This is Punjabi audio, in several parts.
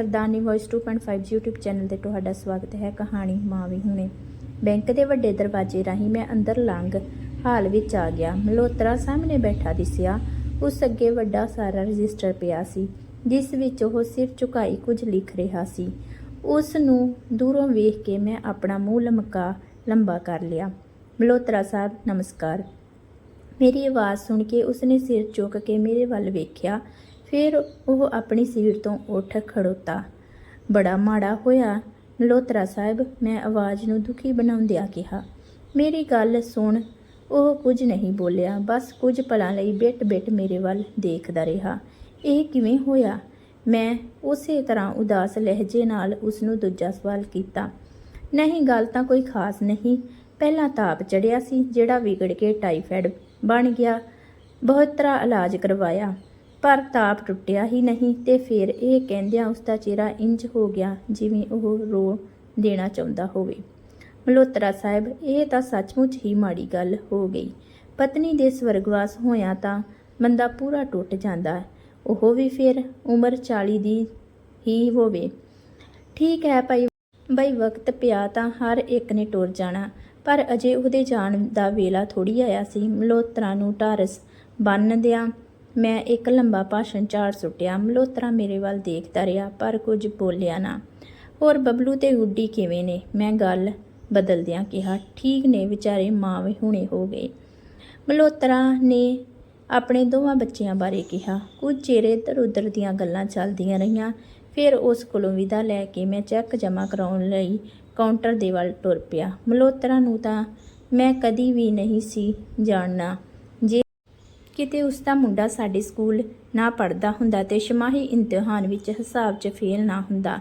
ਸਰਦਾਰਨੀ ਵੌਇਸ 2.5 YouTube ਚੈਨਲ ਤੇ ਤੁਹਾਡਾ ਸਵਾਗਤ ਹੈ, ਕਹਾਣੀ ਮਾਂ ਵੀ ਹੁਣੇ। ਬੈਂਕ ਦੇ ਵੱਡੇ ਦਰਵਾਜ਼ੇ ਰਾਹੀਂ ਮੈਂ ਅੰਦਰ ਲੰਘ ਹਾਲ ਵਿੱਚ ਆ ਗਿਆ। ਮਲਹੋਤਰਾ ਸਾਹਮਣੇ ਬੈਠਾ ਦਿਸਿਆ। ਉਸ ਅੱਗੇ ਵੱਡਾ ਸਾਰਾ ਰਜਿਸਟਰ ਪਿਆ ਸੀ, ਜਿਸ ਵਿੱਚ ਉਹ ਸਿਰ ਝੁਕਾਈ ਕੁਝ ਲਿਖ ਰਿਹਾ ਸੀ। ਉਸ ਨੂੰ ਦੂਰੋਂ ਵੇਖ ਕੇ ਮੈਂ ਆਪਣਾ ਮੂੰਹ ਲਮਕਾ ਲੰਬਾ ਕਰ ਲਿਆ। ਮਲਹੋਤਰਾ ਸਾਹਿਬ, ਨਮਸਕਾਰ। ਮੇਰੀ ਆਵਾਜ਼ ਸੁਣ ਕੇ ਉਸਨੇ ਸਿਰ ਚੁੱਕ ਕੇ ਮੇਰੇ ਵੱਲ ਵੇਖਿਆ। ਫਿਰ ਉਹ ਆਪਣੀ ਸੀਟ ਤੋਂ ਉੱਠ ਖੜੋਤਾ। ਬੜਾ ਮਾੜਾ ਹੋਇਆ। ਮਲੋਤਰਾ ਸਾਹਿਬ ਮੈਂ ਆਵਾਜ਼ ਨੂੰ ਦੁਖੀ ਬਣਾਉਂਦਿਆਂ ਕਿਹਾ, ਮੇਰੀ ਗੱਲ ਸੁਣ। ਉਹ ਕੁਝ ਨਹੀਂ ਬੋਲਿਆ। ਬਸ ਕੁਝ ਪਲਾਂ ਲਈ ਬਿਟ-ਬਿਟ ਮੇਰੇ ਵੱਲ ਦੇਖਦਾ ਰਿਹਾ। ਇਹ ਕਿਵੇਂ ਹੋਇਆ? ਮੈਂ ਉਸੇ ਤਰ੍ਹਾਂ ਉਦਾਸ ਲਹਿਜੇ ਨਾਲ ਉਸ ਨੂੰ ਦੂਜਾ ਸਵਾਲ ਕੀਤਾ। ਨਹੀਂ, ਗੱਲ ਤਾਂ ਕੋਈ ਖਾਸ ਨਹੀਂ। ਪਹਿਲਾਂ ਤਾਪ ਚੜਿਆ ਸੀ, ਜਿਹੜਾ ਵਿਗੜ ਕੇ ਟਾਈਫਾਇਡ ਬਣ ਗਿਆ। ਬਹੁਤ ਤਰ੍ਹਾਂ ਇਲਾਜ ਕਰਵਾਇਆ। ਪਰ ਤਾਪ ਟੁੱਟਿਆ ਹੀ ਨਹੀਂ ਤੇ ਫਿਰ ਇਹ ਕਹਿੰਦਿਆਂ ਉਸ ਦਾ ਚਿਹਰਾ ਇੰਜ ਹੋ ਗਿਆ ਜਿਵੇਂ ਉਹ ਰੋ ਦੇਣਾ ਚਾਹੁੰਦਾ ਹੋਵੇ। ਮਲਹੋਤਰਾ ਸਾਹਿਬ, ਇਹ ਤਾਂ ਸੱਚਮੁੱਚ ਹੀ ਮਾੜੀ ਗੱਲ ਹੋ ਗਈ। ਪਤਨੀ ਦੇ ਸਵਰਗਵਾਸ ਹੋਇਆ ਤਾਂ ਬੰਦਾ ਪੂਰਾ ਟੁੱਟ ਜਾਂਦਾ। ਹੈ ਉਹ ਵੀ ਫਿਰ ਉਮਰ 40 ਦੀ ਹੀ ਹੋਵੇ। ਠੀਕ ਹੈ ਭਾਈ, ਬਈ ਵਕਤ ਪਿਆ ਤਾਂ ਹਰ ਇੱਕ ਨੇ ਟੁਰ ਜਾਣਾ, ਪਰ ਅਜੇ ਉਹਦੇ ਜਾਣ ਦਾ ਵੇਲਾ ਥੋੜੀ ਆਇਆ ਸੀ। ਮਲਹੋਤਰਾ ਨੂੰ ਢਾਰਸ ਬੰਨ ਦਿਆਂ ਮੈਂ ਇੱਕ ਲੰਬਾ ਭਾਸ਼ਣ ਝਾੜ ਸੁੱਟਿਆ। ਮਲਹੋਤਰਾ ਮੇਰੇ ਵੱਲ ਦੇਖਦਾ ਰਿਹਾ, ਪਰ ਕੁਝ ਬੋਲਿਆ ਨਾ। ਹੋਰ ਬਬਲੂ ਤੇ ਗੁੱਡੀ ਕਿਵੇਂ ਨੇ? ਮੈਂ ਗੱਲ ਬਦਲਦਿਆਂ ਕਿਹਾ, ਠੀਕ ਨੇ ਵਿਚਾਰੇ, ਮਾਂ ਵੀ ਹੁਣੇ ਹੋ ਗਏ। ਮਲਹੋਤਰਾ ਨੇ ਆਪਣੇ ਦੋਵਾਂ ਬੱਚਿਆਂ ਬਾਰੇ ਕਿਹਾ। ਕੁਝ ਚਿਰ ਇੱਧਰ ਉੱਧਰ ਦੀਆਂ ਗੱਲਾਂ ਚੱਲਦੀਆਂ ਰਹੀਆਂ। ਫਿਰ ਉਸ ਕੋਲੋਂ ਵਿਦਾ ਲੈ ਕੇ ਮੈਂ ਚੈੱਕ ਜਮ੍ਹਾਂ ਕਰਾਉਣ ਲਈ ਕਾਊਂਟਰ ਦੇ ਵੱਲ ਤੁਰ ਪਿਆ। ਮਲਹੋਤਰਾ ਨੂੰ ਤਾਂ ਮੈਂ ਕਦੀ ਵੀ ਨਹੀਂ ਸੀ ਜਾਣਨਾ। ਕਿਤੇ ਉਸ ਦਾ ਮੁੰਡਾ ਸਾਡੇ ਸਕੂਲ ਨਾ ਪੜਦਾ ਹੁੰਦਾ ਤੇ ਛਮਾਹੀ ਇਮਤਿਹਾਨ ਵਿੱਚ ਹਿਸਾਬ 'ਚ ਫੇਲ ਨਾ ਹੁੰਦਾ।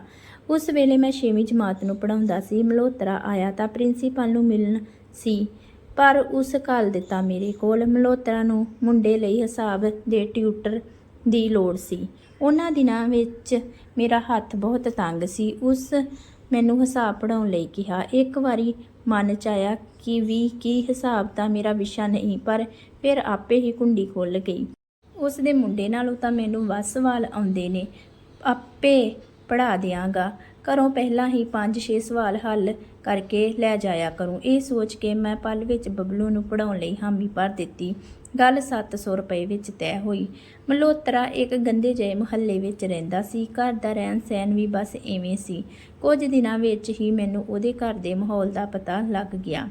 ਉਸ ਵੇਲੇ ਮੈਂ 6ਵੀਂ ਜਮਾਤ ਨੂੰ ਪੜਾਉਂਦਾ ਸੀ, ਮਲਹੋਤਰਾ ਆਇਆ ਤਾਂ ਪ੍ਰਿੰਸੀਪਲ ਨੂੰ ਮਿਲਣ ਸੀ, ਪਰ ਉਸ ਘੱਲ ਦਿੱਤਾ ਮੇਰੇ ਕੋਲ। ਮਲਹੋਤਰਾ ਨੂੰ ਮੁੰਡੇ ਲਈ ਹਿਸਾਬ ਦੇ ਟਿਊਟਰ ਦੀ ਲੋੜ ਸੀ। ਉਹਨਾਂ ਦਿਨਾਂ ਵਿੱਚ ਮੇਰਾ ਹੱਥ ਬਹੁਤ ਤੰਗ ਸੀ। ਉਸ ਮੈਨੂੰ ਹਿਸਾਬ ਪੜਾਉਣ ਲਈ ਕਿਹਾ। ਇੱਕ ਵਾਰੀ ਮਨ ਚ ਆਇਆ ਕਿ ਵੀ ਕੀ ਹਿਸਾਬ ਤਾਂ ਮੇਰਾ ਵਿਸ਼ਾ ਨਹੀਂ, ਪਰ ਫਿਰ ਆਪੇ ਹੀ ਕੁੰਡੀ ਖੁੱਲ ਗਈ। ਉਸ ਦੇ ਮੁੰਡੇ ਨਾਲੋਂ ਤਾਂ ਮੈਨੂੰ ਵੱਧ ਸਵਾਲ ਆਉਂਦੇ ਨੇ। ਆਪੇ ਪੜਾ ਦਿਆਂਗਾ। ਘਰੋਂ ਪਹਿਲਾਂ ਹੀ 5-6 ਸਵਾਲ ਹੱਲ ਕਰਕੇ ਲੈ ਜਾਇਆ ਕਰੂੰ। ਇਹ ਸੋਚ ਕੇ ਮੈਂ ਪਲ ਵਿੱਚ ਬਬਲੂ ਨੂੰ ਪੜਾਉਣ ਲਈ ਹਾਮੀ ਭਰ ਦਿੱਤੀ। ਗੱਲ 700 ਰੁਪਏ ਵਿੱਚ ਤੈਅ ਹੋਈ। ਮਲਹੋਤਰਾ ਇੱਕ ਗੰਦੇ ਜਿਹੇ ਮੁਹੱਲੇ ਵਿੱਚ ਰਹਿੰਦਾ ਸੀ। ਘਰ ਦਾ ਰਹਿਣ ਸਹਿਣ ਵੀ ਬਸ ਐਵੇਂ ਸੀ। ਕੁਝ ਦਿਨਾਂ ਵਿੱਚ ਹੀ ਮੈਨੂੰ ਉਹਦੇ ਘਰ ਦੇ ਮਾਹੌਲ ਦਾ ਪਤਾ ਲੱਗ ਗਿਆ।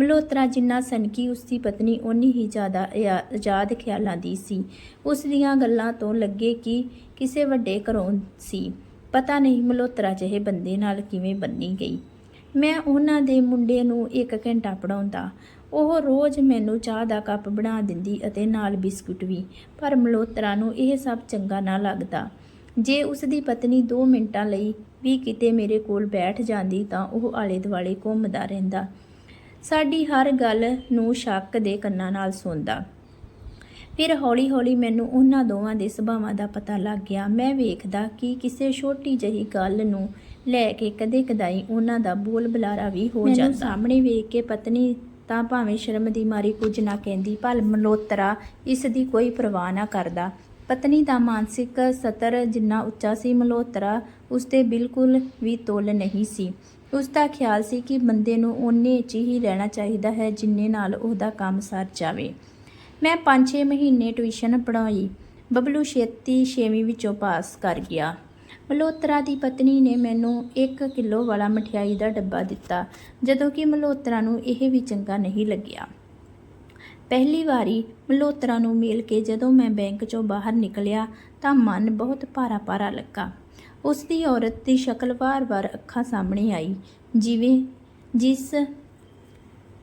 ਮਲਹੋਤਰਾ ਜਿੰਨਾ ਸਨਕੀ ਉਸ ਦੀ ਪਤਨੀ, ਓਨੀ ਹੀ ਜ਼ਿਆਦਾ ਆਯਾ- ਆਜ਼ਾਦ ਖਿਆਲਾਂ ਦੀ ਸੀ। ਉਸ ਦੀਆਂ ਗੱਲਾਂ ਤੋਂ ਲੱਗੇ ਕਿ ਕਿਸੇ ਵੱਡੇ ਘਰੋਂ ਸੀ। ਪਤਾ ਨਹੀਂ ਮਲਹੋਤਰਾ ਜਿਹੇ ਬੰਦੇ ਨਾਲ ਕਿਵੇਂ ਬੰਨੀ ਗਈ। ਮੈਂ ਉਹਨਾਂ ਦੇ ਮੁੰਡੇ ਨੂੰ ਇੱਕ ਘੰਟਾ ਪੜਾਉਂਦਾ ਉਹ ਰੋਜ਼ ਮੈਨੂੰ ਚਾਹ ਦਾ ਕੱਪ ਬਣਾ ਦਿੰਦੀ ਅਤੇ ਨਾਲ ਬਿਸਕੁਟ ਵੀ, ਪਰ ਮਲਹੋਤਰਾ ਨੂੰ ਇਹ ਸਭ ਚੰਗਾ ਨਾ ਲੱਗਦਾ। ਜੇ ਉਸ ਦੀ ਪਤਨੀ 2 ਮਿੰਟਾਂ ਲਈ ਵੀ ਕਿਤੇ ਮੇਰੇ ਕੋਲ ਬੈਠ ਜਾਂਦੀ ਤਾਂ ਉਹ ਆਲੇ ਦੁਆਲੇ ਘੁੰਮਦਾ ਰਹਿੰਦਾ। ਸਾਡੀ ਹਰ ਗੱਲ ਨੂੰ ਸ਼ੱਕ ਦੇ ਕੰਨਾਂ ਨਾਲ ਸੁਣਦਾ। ਫਿਰ ਹੌਲੀ-ਹੌਲੀ ਮੈਨੂੰ ਉਹਨਾਂ ਦੋਵਾਂ ਦੇ ਸੁਭਾਵਾਂ ਦਾ ਪਤਾ ਲੱਗ ਗਿਆ। ਮੈਂ ਵੇਖਦਾ ਕਿ ਕਿਸੇ ਛੋਟੀ ਜਿਹੀ ਗੱਲ ਨੂੰ ਲੈ ਕੇ ਕਦੇ-ਕਦਾਈ ਉਹਨਾਂ ਦਾ ਬੋਲ ਬੁਲਾਰਾ ਵੀ ਹੋ ਜਾਂਦਾ। ਮੈਨੂੰ ਸਾਹਮਣੇ ਵੇਖ ਕੇ ਪਤਨੀ ਤਾਂ ਭਾਵੇਂ ਸ਼ਰਮ ਦੀ ਮਾਰੀ ਕੁਝ ਨਾ ਕਹਿੰਦੀ ਭਲ ਮਲੋਤਰਾ ਇਸ ਦੀ ਕੋਈ ਪਰਵਾਹ ਨਾ ਕਰਦਾ। ਪਤਨੀ ਦਾ ਮਾਨਸਿਕ ਸਤਰ ਜਿੰਨਾ ਉੱਚਾ ਸੀ ਮਲੋਤਰਾ ਉਸ ਤੇ ਬਿਲਕੁਲ ਵੀ ਤੁਲ ਨਹੀਂ ਸੀ। ਉਸ ਦਾ ਖਿਆਲ ਸੀ ਕਿ ਬੰਦੇ ਨੂੰ ਓਨੇ 'ਚ ਹੀ ਰਹਿਣਾ ਚਾਹੀਦਾ ਹੈ ਜਿੰਨੇ ਨਾਲ ਉਹਦਾ ਕੰਮ ਸਰ ਜਾਵੇ। ਮੈਂ 5-6 ਮਹੀਨੇ ਟਿਊਸ਼ਨ ਪੜ੍ਹਾਈ। ਬਬਲੂ ਛੇਤੀ 6ਵੀਂ ਵਿੱਚੋਂ ਪਾਸ ਕਰ ਗਿਆ। ਮਲਹੋਤਰਾ ਦੀ ਪਤਨੀ ਨੇ ਮੈਨੂੰ 1 ਕਿਲੋ ਵਾਲਾ ਮਠਿਆਈ ਦਾ ਡੱਬਾ ਦਿੱਤਾ, ਜਦੋਂ ਕਿ ਮਲਹੋਤਰਾ ਨੂੰ ਇਹ ਵੀ ਚੰਗਾ ਨਹੀਂ ਲੱਗਿਆ। ਪਹਿਲੀ ਵਾਰੀ ਮਲਹੋਤਰਾ ਨੂੰ ਮਿਲ ਕੇ ਜਦੋਂ ਮੈਂ ਬੈਂਕ ਚੋਂ ਬਾਹਰ ਨਿਕਲਿਆ, ਤਾਂ ਮਨ ਬਹੁਤ ਭਾਰਾ-ਭਾਰਾ ਲੱਗਾ। ਉਸ ਦੀ ਔਰਤ ਦੀ ਸ਼ਕਲ ਵਾਰ-ਵਾਰ ਅੱਖਾਂ ਸਾਹਮਣੇ ਆਈ, ਜਿਵੇਂ ਜਿਸ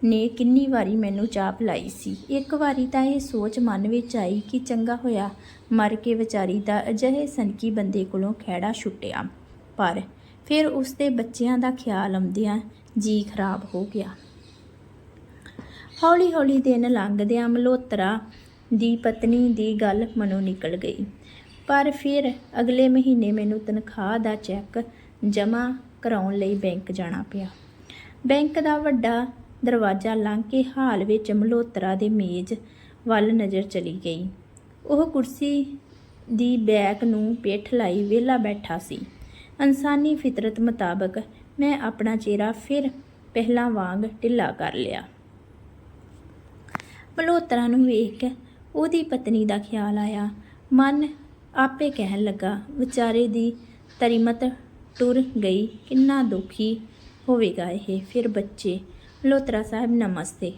ਨੇ ਕਿੰਨੀ ਵਾਰੀ ਮੈਨੂੰ ਚਾਪ ਲਾਈ ਸੀ। ਇੱਕ ਵਾਰੀ ਤਾਂ ਇਹ ਸੋਚ ਮਨ ਵਿੱਚ ਆਈ ਕਿ ਚੰਗਾ ਹੋਇਆ, ਮਰ ਕੇ ਵਿਚਾਰੀ ਦਾ ਅਜਿਹੇ ਸਨਕੀ ਬੰਦੇ ਕੋਲੋਂ ਖਹਿੜਾ ਛੁੱਟਿਆ। ਪਰ ਫਿਰ ਉਸ ਦੇ ਬੱਚਿਆਂ ਦਾ ਖਿਆਲ ਆਉਂਦਿਆਂ ਜੀ ਖਰਾਬ ਹੋ ਗਿਆ। ਹੌਲੀ ਹੌਲੀ ਦਿਨ ਲੰਘਦਿਆਂ ਮਲਹੋਤਰਾ ਦੀ ਪਤਨੀ ਦੀ ਗੱਲ ਮਨੋਂ ਨਿਕਲ ਗਈ। ਪਰ ਫਿਰ ਅਗਲੇ ਮਹੀਨੇ ਮੈਨੂੰ ਤਨਖਾਹ ਦਾ ਚੈੱਕ ਜਮ੍ਹਾਂ ਕਰਾਉਣ ਲਈ ਬੈਂਕ ਜਾਣਾ ਪਿਆ। ਬੈਂਕ ਦਾ ਵੱਡਾ ਦਰਵਾਜ਼ਾ ਲੰਘ ਕੇ ਹਾਲ ਵਿੱਚ ਮਲਹੋਤਰਾ ਦੇ ਮੇਜ਼ ਵੱਲ ਨਜ਼ਰ ਚਲੀ ਗਈ। ਉਹ ਕੁਰਸੀ ਦੀ ਬੈਕ ਨੂੰ ਪਿੱਠ ਲਾਈ ਵਿਹਲਾ ਬੈਠਾ ਸੀ। ਇਨਸਾਨੀ ਫਿਤਰਤ ਮੁਤਾਬਕ ਮੈਂ ਆਪਣਾ ਚਿਹਰਾ ਫਿਰ ਪਹਿਲਾਂ ਵਾਂਗ ਢਿੱਲਾ ਕਰ ਲਿਆ। ਮਲਹੋਤਰਾ ਨੂੰ ਵੇਖ ਕੇ ਉਹਦੀ ਪਤਨੀ ਦਾ ਖਿਆਲ ਆਇਆ। ਮਨ ਆਪੇ ਕਹਿਣ ਲੱਗਾ, ਵਿਚਾਰੇ ਦੀ ਤਰੀਮਤ ਟੁਰ ਗਈ, ਕਿੰਨਾ ਦੁਖੀ ਹੋਵੇਗਾ ਇਹ। ਫਿਰ ਬੱਚੇ ਮਲਹੋਤਰਾ ਸਾਹਿਬ ਨਮਸਤੇ।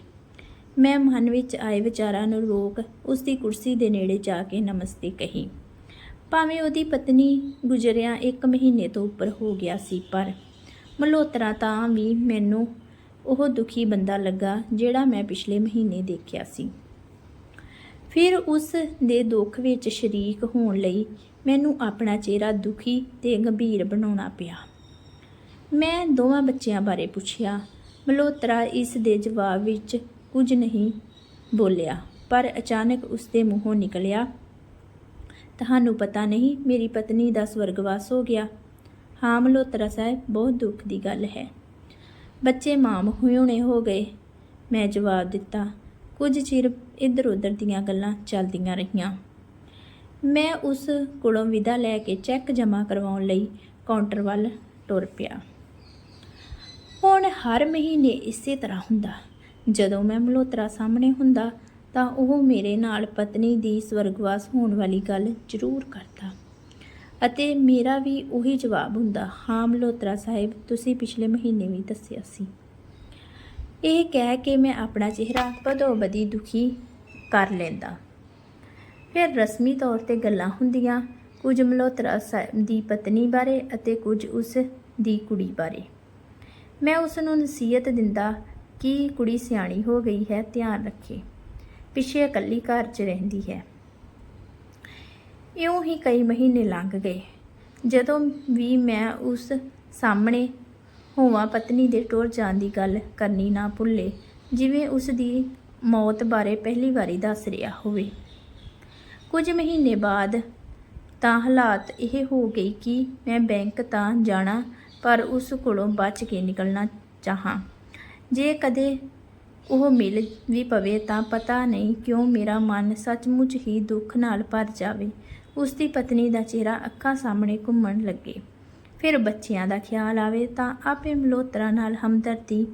ਮੈਂ ਮਨ ਵਿੱਚ ਆਏ ਵਿਚਾਰਾਂ ਨੂੰ ਰੋਕ ਉਸ ਦੀ ਕੁਰਸੀ ਦੇ ਨੇੜੇ ਜਾ ਕੇ ਨਮਸਤੇ ਕਹੀ। ਭਾਵੇਂ ਉਹਦੀ ਪਤਨੀ ਗੁਜ਼ਰਿਆ ਇੱਕ ਮਹੀਨੇ ਤੋਂ ਉੱਪਰ ਹੋ ਗਿਆ ਸੀ, ਪਰ ਮਲਹੋਤਰਾ ਤਾਂ ਵੀ ਮੈਨੂੰ ਉਹ ਦੁਖੀ ਬੰਦਾ ਲੱਗਾ ਜਿਹੜਾ ਮੈਂ ਪਿਛਲੇ ਮਹੀਨੇ ਦੇਖਿਆ ਸੀ। ਫਿਰ ਉਸ ਦੇ ਦੁੱਖ ਵਿੱਚ ਸ਼ਰੀਕ ਹੋਣ ਲਈ ਮੈਨੂੰ ਆਪਣਾ ਚਿਹਰਾ ਦੁਖੀ ਤੇ ਗੰਭੀਰ ਬਣਾਉਣਾ ਪਿਆ। ਮੈਂ ਦੋਵਾਂ ਬੱਚਿਆਂ ਬਾਰੇ ਪੁੱਛਿਆ। ਮਲਹੋਤਰਾ ਇਸ ਦੇ ਜਵਾਬ ਵਿੱਚ ਕੁਝ ਨਹੀਂ ਬੋਲਿਆ, ਪਰ ਅਚਾਨਕ ਉਸ ਦੇ ਮੂੰਹੋਂ ਨਿਕਲਿਆ, ਤੁਹਾਨੂੰ ਪਤਾ ਨਹੀਂ, ਮੇਰੀ ਪਤਨੀ ਦਾ ਸਵਰਗਵਾਸ ਹੋ ਗਿਆ। ਹਾਂ, ਮਲਹੋਤਰਾ ਸਾਹਿਬ, ਬਹੁਤ ਦੁੱਖ ਦੀ ਗੱਲ ਹੈ। ਬੱਚੇ ਮਾਮ ਹੋਣੇ ਹੋ ਗਏ। ਮੈਂ ਜਵਾਬ ਦਿੱਤਾ ਕੁਝ ਚਿਰ ਇੱਧਰ ਉੱਧਰ ਦੀਆਂ ਗੱਲਾਂ ਚੱਲਦੀਆਂ ਰਹੀਆਂ। ਮੈਂ ਉਸ ਕੋਲੋਂ ਵਿਦਾ ਲੈ ਕੇ ਚੈੱਕ ਜਮ੍ਹਾਂ ਕਰਵਾਉਣ ਲਈ ਕਾਊਂਟਰ ਵੱਲ ਟੁਰ ਪਿਆ। ਹੁਣ ਹਰ ਮਹੀਨੇ ਇਸੇ ਤਰ੍ਹਾਂ ਹੁੰਦਾ। ਜਦੋਂ ਮੈਂ ਮਲਹੋਤਰਾ ਸਾਹਮਣੇ ਹੁੰਦਾ, ਤਾਂ ਉਹ ਮੇਰੇ ਨਾਲ ਪਤਨੀ ਦੀ ਸਵਰਗਵਾਸ ਹੋਣ ਵਾਲੀ ਗੱਲ ਜ਼ਰੂਰ ਕਰਦਾ। ਅਤੇ ਮੇਰਾ ਵੀ ਉਹੀ ਜਵਾਬ ਹੁੰਦਾ, ਹਾਂ ਮਲਹੋਤਰਾ ਸਾਹਿਬ, ਤੁਸੀਂ ਪਿਛਲੇ ਮਹੀਨੇ ਵੀ ਦੱਸਿਆ ਸੀ। ਇਹ ਕਹਿ ਕੇ ਮੈਂ ਆਪਣਾ ਚਿਹਰਾ ਬਦੋ ਬਦੀ ਦੁਖੀ ਕਰ ਲੈਂਦਾ। ਫਿਰ ਰਸਮੀ ਤੌਰ ਤੇ ਗੱਲਾਂ ਹੁੰਦੀਆਂ, ਕੁਝ ਮਲਹੋਤਰਾ ਸਾਹਿਬ ਦੀ ਪਤਨੀ ਬਾਰੇ ਅਤੇ ਕੁਝ ਉਸ ਦੀ ਕੁੜੀ ਬਾਰੇ। ਮੈਂ ਉਸ ਨੂੰ ਨਸੀਹਤ ਦਿੰਦਾ ਕਿ ਕੁੜੀ ਸਿਆਣੀ ਹੋ ਗਈ ਹੈ, ਧਿਆਨ ਰੱਖੇ। ਪਿੱਛੇ ਇਕੱਲੀ ਘਰ 'ਚ ਰਹਿੰਦੀ ਹੈ। ਇਉਂ ਹੀ ਕਈ ਮਹੀਨੇ ਲੰਘ ਗਏ। ਜਦੋਂ ਵੀ ਮੈਂ ਉਸ ਸਾਹਮਣੇ ਹੋਵਾਂ ਪਤਨੀ ਦੇ ਟੁਰ ਜਾਣ ਦੀ ਗੱਲ ਕਰਨੀ ਨਾ ਭੁੱਲੇ, ਜਿਵੇਂ ਉਸ ਦੀ ਮੌਤ ਬਾਰੇ ਪਹਿਲੀ ਵਾਰੀ ਦੱਸ ਰਿਹਾ ਹੋਵੇ। ਕੁਝ ਮਹੀਨੇ ਬਾਅਦ ਤਾਂ ਹਾਲਾਤ ਇਹ ਹੋ ਗਈ ਕਿ ਮੈਂ ਬੈਂਕ ਤਾਂ ਜਾਣਾ, ਪਰ ਉਸ ਕੋਲੋਂ ਬਚ ਕੇ ਨਿਕਲਣਾ ਚਾਹਾਂ। ਜੇ ਕਦੇ ਉਹ ਮਿਲ ਵੀ ਪਵੇ ਤਾਂ ਪਤਾ ਨਹੀਂ ਕਿਉਂ ਮੇਰਾ ਮਨ ਸੱਚਮੁੱਚ ਹੀ ਦੁੱਖ ਨਾਲ ਭਰ ਜਾਵੇ। ਉਸ ਦੀ ਪਤਨੀ ਦਾ ਚਿਹਰਾ ਅੱਖਾਂ ਸਾਹਮਣੇ ਘੁੰਮਣ ਲੱਗੇ। ਫਿਰ ਬੱਚਿਆਂ ਦਾ ਖਿਆਲ ਆਵੇ ਤਾਂ ਆਪੇ ਮਲੋਤਰਾ ਨਾਲ ਹਮਦਰਦੀ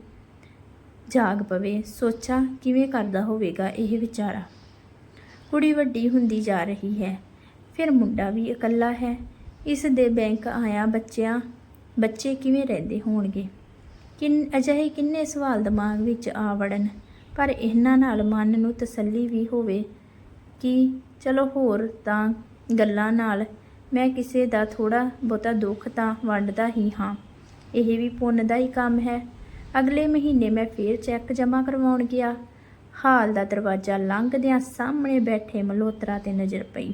ਜਾਗ ਪਵੇ। ਸੋਚਾ ਕਿਵੇਂ ਕਰਦਾ ਹੋਵੇਗਾ ਇਹ ਵਿਚਾਰਾ? ਕੁੜੀ ਵੱਡੀ ਹੁੰਦੀ ਜਾ ਰਹੀ ਹੈ। ਫਿਰ ਮੁੰਡਾ ਵੀ ਇਕੱਲਾ ਹੈ। ਇਸ ਦੇ ਬੈਂਕ ਆਇਆ ਬੱਚਿਆਂ, ਬੱਚੇ ਕਿਵੇਂ ਰਹਿੰਦੇ ਹੋਣਗੇ? ਕਿੰਨ, ਅਜਿਹੇ ਕਿੰਨੇ ਸਵਾਲ ਦਿਮਾਗ ਵਿੱਚ ਆ ਵੜਨ। ਪਰ ਇਹਨਾਂ ਨਾਲ ਮਨ ਨੂੰ ਤਸੱਲੀ ਵੀ ਹੋਵੇ ਕਿ ਚਲੋ ਹੋਰ ਤਾਂ ਗੱਲਾਂ ਨਾਲ ਮੈਂ ਕਿਸੇ ਦਾ ਥੋੜਾ ਬਹੁਤਾ ਦੁੱਖ ਤਾਂ ਵੰਡਦਾ ਹੀ ਹਾਂ। ਇਹ ਵੀ ਪੁੰਨ ਦਾ ਹੀ ਕੰਮ ਹੈ। ਅਗਲੇ ਮਹੀਨੇ ਮੈਂ ਫੇਰ ਚੈੱਕ ਜਮ੍ਹਾਂ ਕਰਵਾਉਣ ਗਿਆ। ਹਾਲ ਦਾ ਦਰਵਾਜ਼ਾ ਲੰਘਦਿਆਂ ਸਾਹਮਣੇ ਬੈਠੇ ਮਲਹੋਤਰਾ ਤੇ ਨਜ਼ਰ ਪਈ।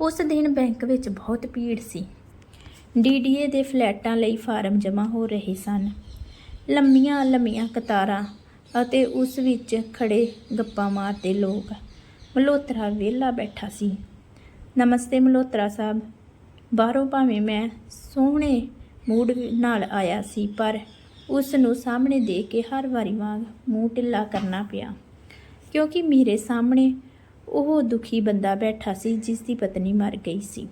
ਉਸ ਦਿਨ ਬੈਂਕ ਵਿੱਚ ਬਹੁਤ ਭੀੜ ਸੀ। ਡੀਡੀਏ ਦੇ ਫਲੈਟਾਂ ਲਈ ਫਾਰਮ ਜਮ੍ਹਾਂ ਹੋ ਰਹੇ ਸਨ। ਲੰਮੀਆਂ ਲੰਮੀਆਂ ਕਤਾਰਾਂ ਅਤੇ ਉਸ ਵਿੱਚ ਖੜੇ ਗੱਪਾਂ ਮਾਰਦੇ ਲੋਕ। ਮਲਹੋਤਰਾ ਵਿਹਲਾ ਬੈਠਾ ਸੀ। ਨਮਸਤੇ ਮਲਹੋਤਰਾ ਸਾਹਿਬ। ਬਾਹਰੋਂ ਭਾਵੇਂ ਮੈਂ ਸੋਹਣੇ ਮੂਡ ਨਾਲ ਆਇਆ ਸੀ, ਪਰ ਉਸ ਨੂੰ ਸਾਹਮਣੇ ਦੇਖ ਕੇ ਹਰ ਵਾਰੀ ਵਾਂਗ ਮੂੰਹ ਢਿੱਲਾ ਕਰਨਾ ਪਿਆ। ਕਿਉਂਕਿ ਮੇਰੇ ਸਾਹਮਣੇ ਉਹ ਦੁਖੀ ਬੰਦਾ ਬੈਠਾ ਸੀ ਜਿਸ ਦੀ ਪਤਨੀ ਮਰ ਗਈ ਸੀ।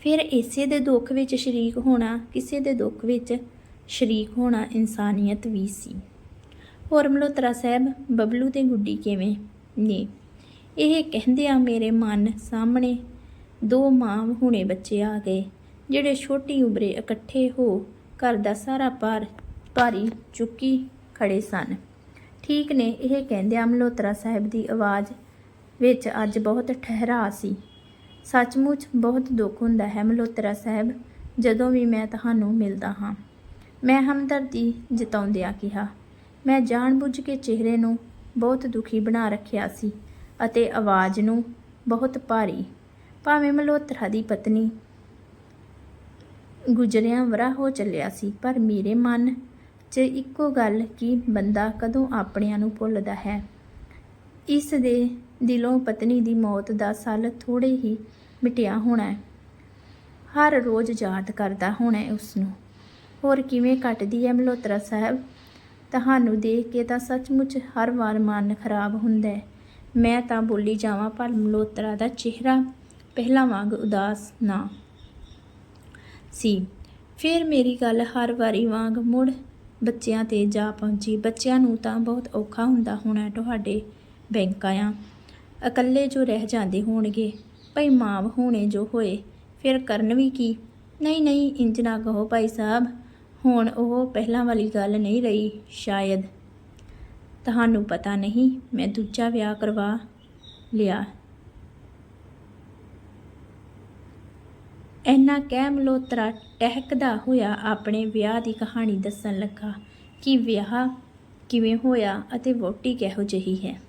ਫਿਰ ਇਸੇ ਦੇ ਦੁੱਖ ਵਿੱਚ ਸ਼ਰੀਕ ਹੋਣਾ, ਕਿਸੇ ਦੇ ਦੁੱਖ ਵਿੱਚ ਸ਼ਰੀਕ ਹੋਣਾ ਇਨਸਾਨੀਅਤ ਵੀ ਸੀ। ਹੋਰ ਮਲਹੋਤਰਾ ਸਾਹਿਬ, ਬਬਲੂ ਤੇ ਗੁੱਡੀ ਕਿਵੇਂ ਨੇ? ਇਹ ਕਹਿੰਦਿਆਂ ਮੇਰੇ ਮਨ ਸਾਹਮਣੇ ਦੋ ਮਾਂ ਹੁਣੇ ਬੱਚੇ ਆ ਗਏ, ਜਿਹੜੇ ਛੋਟੀ ਉਮਰੇ ਇਕੱਠੇ ਹੋ ਘਰ ਦਾ ਸਾਰਾ ਭਾਰ ਭਾਰੀ ਚੁੱਕੀ ਖੜੇ ਸਨ। ਠੀਕ ਨੇ, ਇਹ ਕਹਿੰਦਿਆਂ ਮਲਹੋਤਰਾ ਸਾਹਿਬ ਦੀ ਆਵਾਜ਼ ਵਿੱਚ ਅੱਜ ਬਹੁਤ ਠਹਿਰਾ ਸੀ। ਸੱਚਮੁੱਚ ਬਹੁਤ ਦੁੱਖ ਹੁੰਦਾ ਹੈ ਮਲਹੋਤਰਾ ਸਾਹਿਬ, ਜਦੋਂ ਵੀ ਮੈਂ ਤੁਹਾਨੂੰ ਮਿਲਦਾ ਹਾਂ। ਮੈਂ ਹਮਦਰਦੀ ਜਤਾਉਂਦਿਆਂ ਕਿਹਾ, ਮੈਂ ਜਾਣਬੁੱਝ ਕੇ ਚਿਹਰੇ ਨੂੰ ਬਹੁਤ ਦੁਖੀ ਬਣਾ ਰੱਖਿਆ ਸੀ। ਅਤੇ ਆਵਾਜ਼ ਨੂੰ ਬਹੁਤ ਭਾਰੀ, ਭਾਵੇਂ ਮਲਹੋਤਰਾ ਦੀ ਪਤਨੀ ਗੁਜਰਿਆਂ ਵਰਾ ਹੋ ਚੱਲਿਆ ਸੀ, ਪਰ ਮੇਰੇ ਮਨ 'ਚ ਇੱਕੋ ਗੱਲ ਕਿ ਬੰਦਾ ਕਦੋਂ ਆਪਣਿਆਂ ਨੂੰ ਭੁੱਲਦਾ ਹੈ। ਇਸ ਦੇ ਦਿਲੋਂ ਪਤਨੀ ਦੀ ਮੌਤ ਦਾ ਸੱਲ ਥੋੜੇ ਹੀ ਮਿਟਿਆ ਹੋਣਾ ਹਰ ਰੋਜ਼ ਯਾਦ ਕਰਦਾ ਹੋਣਾ ਹੈ ਉਸ ਨੂੰ ਹੋਰ ਕਿਵੇਂ ਕੱਟਦੀ ਹੈ ਮਲਹੋਤਰਾ ਸਾਹਿਬ? ਤੁਹਾਨੂੰ ਦੇਖ ਕੇ ਤਾਂ ਸੱਚਮੁੱਚ ਹਰ ਵਾਰ ਮਨ ਖਰਾਬ ਹੁੰਦਾ ਹੈ। ਮੈਂ ਤਾਂ ਬੋਲੀ ਜਾਵਾਂ ਪਰ ਮਲੋਤਰਾ ਦਾ ਚਿਹਰਾ ਪਹਿਲਾਂ ਵਾਂਗ ਉਦਾਸ ਨਾ ਸੀ। ਫਿਰ ਮੇਰੀ ਗੱਲ ਹਰ ਵਾਰੀ ਵਾਂਗ ਮੁੜ ਬੱਚਿਆਂ ਤੇ ਜਾ ਪਹੁੰਚੀ। ਬੱਚਿਆਂ ਨੂੰ ਤਾਂ ਬਹੁਤ ਔਖਾ ਹੁੰਦਾ ਹੋਣਾ ਤੁਹਾਡੇ ਬੈਂਕਾਂ ਆਇਆ ਇਕੱਲੇ ਜੋ ਰਹਿ ਜਾਂਦੇ ਹੋਣਗੇ, ਭਈ ਮਾਂ ਹੋਣੇ ਜੋ ਹੋਏ, ਫਿਰ ਕਰਨ ਵੀ ਕੀ? ਨਹੀਂ ਨਹੀਂ, ਇੰਜ ਨਾ ਕਹੋ ਭਾਈ ਸਾਹਿਬ। ਹੁਣ ਉਹ ਪਹਿਲਾਂ ਵਾਲੀ ਗੱਲ ਨਹੀਂ ਰਹੀ, ਸ਼ਾਇਦ। ਤੁਹਾਨੂੰ ਪਤਾ ਨਹੀਂ, ਮੈਂ ਦੂਜਾ ਵਿਆਹ ਕਰਵਾ ਲਿਆ। ਇੰਨਾ ਕਹਿ ਮਲੋਤਰਾ ਟਹਿਕਦਾ ਹੋਇਆ ਆਪਣੇ ਵਿਆਹ ਦੀ ਕਹਾਣੀ ਦੱਸਣ ਲੱਗਾ ਕਿ ਵਿਆਹ ਕਿਵੇਂ ਹੋਇਆ ਅਤੇ ਵੋਟੀ ਕਿਹੋ ਜਿਹੀ ਹੈ।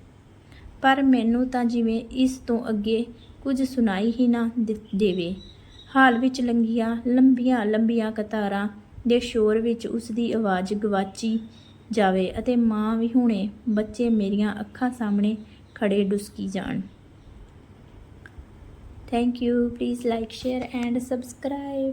ਪਰ ਮੈਨੂੰ ਤਾਂ ਜਿਵੇਂ ਇਸ ਤੋਂ ਅੱਗੇ ਕੁਝ ਸੁਣਾਈ ਹੀ ਨਾ ਦਿ- ਦੇਵੇ। ਹਾਲ ਵਿੱਚ ਲੰਗੀਆਂ ਲੰਬੀਆਂ ਲੰਬੀਆਂ ਕਤਾਰਾਂ ਦੇ ਸ਼ੋਰ ਵਿੱਚ ਉਸ ਦੀ ਆਵਾਜ਼ ਗਵਾਚੀ ਜਾਵੇ ਅਤੇ ਮਾਂ ਵੀ ਹੁਣੇ ਬੱਚੇ ਮੇਰੀਆਂ ਅੱਖਾਂ ਸਾਹਮਣੇ ਖੜੇ ਡੁਸਕੀ ਜਾਣ thank you please like share and subscribe